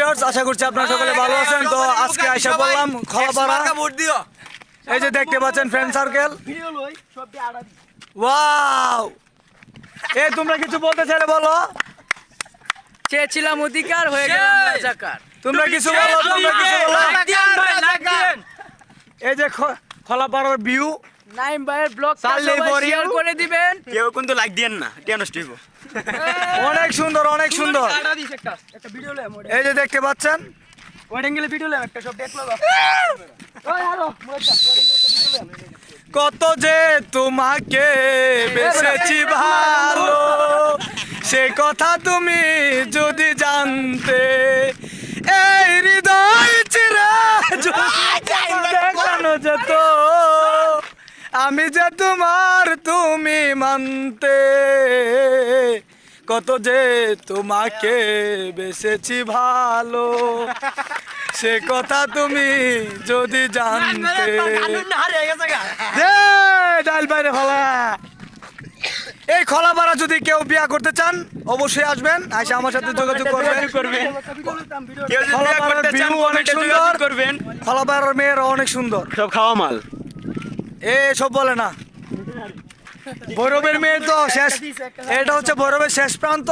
Viewers আশা করছি আপনারা সকলে ভালো আছেন। তো আজকে আইসা বললাম খলাপাড়া দিও। এই যে দেখতে পাচ্ছেন ফ্রেন্ড সার্কেল ভিডিও লই সবটি আড়া দি ওয়াও! এই তোমরা কিছু বলতে চাইলে বলো? চেয়েছিলাম অধিকার হয়ে গেলাম রাজাকার। তোমরা কিছু বলো তোমরা কিছু বলো। এই যে খলাপাড়ার ভিউ নাইম ভাইয়ের ব্লগ চাললেই পরে শেয়ার করে দিবেন। কেউ কিন্তু লাইক দিয়েন না টিয়া নষ্ট হইব। অনেক সুন্দর অনেক সুন্দর। এই যে দেখতে পাচ্ছেন? ভিডিও একটা সব ওই আরও ভিডিও কত যে তোমাকে বেসেছি ভালো সে কথা তুমি যদি জানতে আমি যে তোমার তুমি মানতে কত যে তোমাকে বেসেছি ভালো। সে কথা তুমি যদি জানতে। ডাল বাইরে খোলা এই খোলা পাড়া যদি কেউ বিয়া করতে চান অবশ্যই আসবেন আইসা আমার সাথে যোগাযোগ করবেন। করবেন। ভিডিও লইতাম ভিডিও কেউ যদি খোলা বিয়ে পাড়ার করতে চান view অনেক সুন্দর। মেয়েরা অনেক সুন্দর। সব খাওয়া মাল। এ সব বলে না। বৈরবের মেয়ে তো শেষ। এটা হচ্ছে ভৈরবের শেষ প্রান্ত।